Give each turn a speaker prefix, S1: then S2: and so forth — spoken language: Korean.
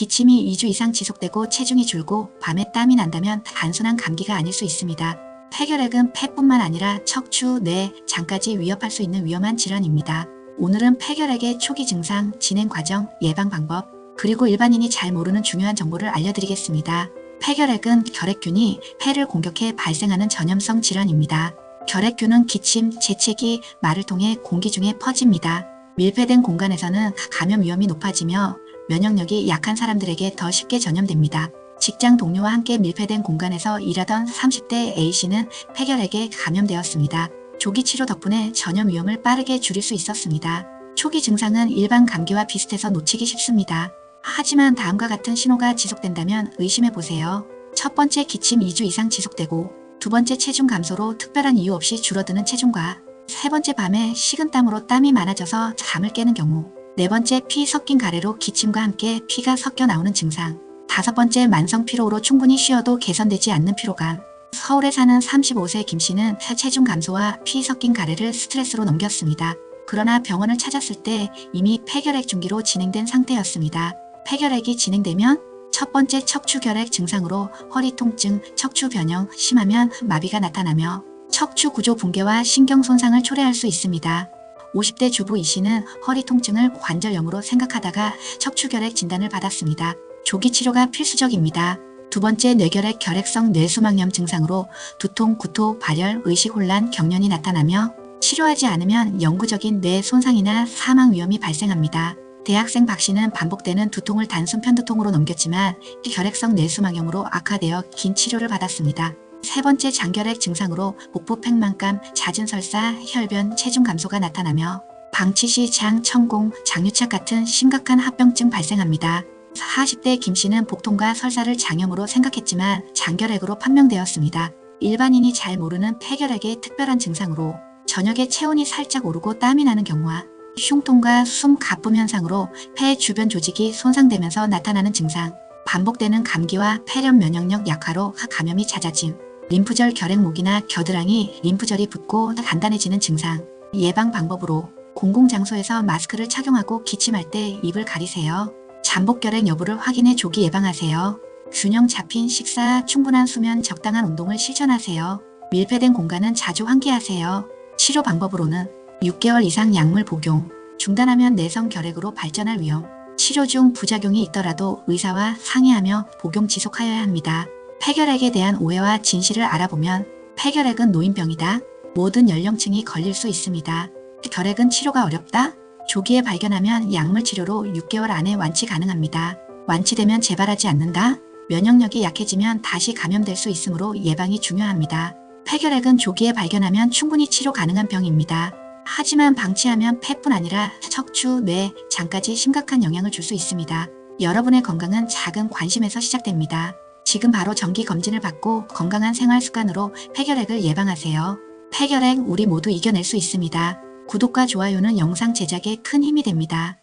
S1: 기침이 2주 이상 지속되고 체중이 줄고 밤에 땀이 난다면 단순한 감기가 아닐 수 있습니다. 폐결핵은 폐뿐만 아니라 척추, 뇌, 장까지 위협할 수 있는 위험한 질환입니다. 오늘은 폐결핵의 초기 증상, 진행 과정, 예방 방법, 그리고 일반인이 잘 모르는 중요한 정보를 알려드리겠습니다. 폐결핵은 결핵균이 폐를 공격해 발생하는 전염성 질환입니다. 결핵균은 기침, 재채기, 말을 통해 공기 중에 퍼집니다. 밀폐된 공간에서는 감염 위험이 높아지며 면역력이 약한 사람들에게 더 쉽게 전염됩니다. 직장 동료와 함께 밀폐된 공간에서 일하던 30대 A씨는 폐결핵에 감염되었습니다. 조기 치료 덕분에 전염 위험을 빠르게 줄일 수 있었습니다. 초기 증상은 일반 감기와 비슷해서 놓치기 쉽습니다. 하지만 다음과 같은 신호가 지속된다면 의심해 보세요. 첫 번째 기침 2주 이상 지속되고 두 번째 체중 감소로 특별한 이유 없이 줄어드는 체중과 세 번째 밤에 식은땀으로 땀이 많아져서 잠을 깨는 경우 네 번째 피 섞인 가래로 기침과 함께 피가 섞여 나오는 증상 다섯 번째 만성 피로로 충분히 쉬어도 개선되지 않는 피로감 서울에 사는 35세 김 씨는 체중 감소와 피 섞인 가래를 스트레스로 넘겼습니다. 그러나 병원을 찾았을 때 이미 폐결핵 중기로 진행된 상태였습니다. 폐결핵이 진행되면 첫 번째 척추결핵 증상으로 허리 통증, 척추 변형, 심하면 마비가 나타나며 척추 구조 붕괴와 신경 손상을 초래할 수 있습니다. 50대 주부 이 씨는 허리 통증을 관절염으로 생각하다가 척추결핵 진단을 받았습니다. 조기 치료가 필수적입니다. 두 번째 뇌결핵 결핵성 뇌수막염 증상으로 두통, 구토, 발열, 의식 혼란, 경련이 나타나며 치료하지 않으면 영구적인 뇌 손상이나 사망 위험이 발생합니다. 대학생 박 씨는 반복되는 두통을 단순 편두통으로 넘겼지만 결핵성 뇌수막염으로 악화되어 긴 치료를 받았습니다. 세 번째 장결핵 증상으로 복부 팽만감, 잦은 설사, 혈변, 체중 감소가 나타나며 방치 시 장, 천공, 장유착 같은 심각한 합병증 발생합니다. 40대 김 씨는 복통과 설사를 장염으로 생각했지만 장결핵으로 판명되었습니다. 일반인이 잘 모르는 폐결핵의 특별한 증상으로 저녁에 체온이 살짝 오르고 땀이 나는 경우와 흉통과 숨 가쁨 현상으로 폐 주변 조직이 손상되면서 나타나는 증상, 반복되는 감기와 폐렴 면역력 약화로 감염이 잦아짐, 림프절 결핵목이나 겨드랑이 림프절이 붓고 단단해지는 증상, 예방 방법으로 공공장소에서 마스크를 착용하고 기침할 때 입을 가리세요. 잠복 결핵 여부를 확인해 조기 예방하세요. 균형 잡힌 식사, 충분한 수면, 적당한 운동을 실천하세요. 밀폐된 공간은 자주 환기하세요. 치료 방법으로는 6개월 이상 약물 복용, 중단하면 내성 결핵으로 발전할 위험, 치료 중 부작용이 있더라도 의사와 상의하며 복용 지속하여야 합니다. 폐결핵에 대한 오해와 진실을 알아보면 폐결핵은 노인병이다. 모든 연령층이 걸릴 수 있습니다. 결핵은 치료가 어렵다. 조기에 발견하면 약물 치료로 6개월 안에 완치 가능합니다. 완치되면 재발하지 않는다. 면역력이 약해지면 다시 감염될 수 있으므로 예방이 중요합니다. 폐결핵은 조기에 발견하면 충분히 치료 가능한 병입니다. 하지만 방치하면 폐뿐 아니라 척추, 뇌, 장까지 심각한 영향을 줄 수 있습니다. 여러분의 건강은 작은 관심에서 시작됩니다. 지금 바로 정기 검진을 받고 건강한 생활 습관으로 폐결핵을 예방하세요. 폐결핵 우리 모두 이겨낼 수 있습니다. 구독과 좋아요는 영상 제작에 큰 힘이 됩니다.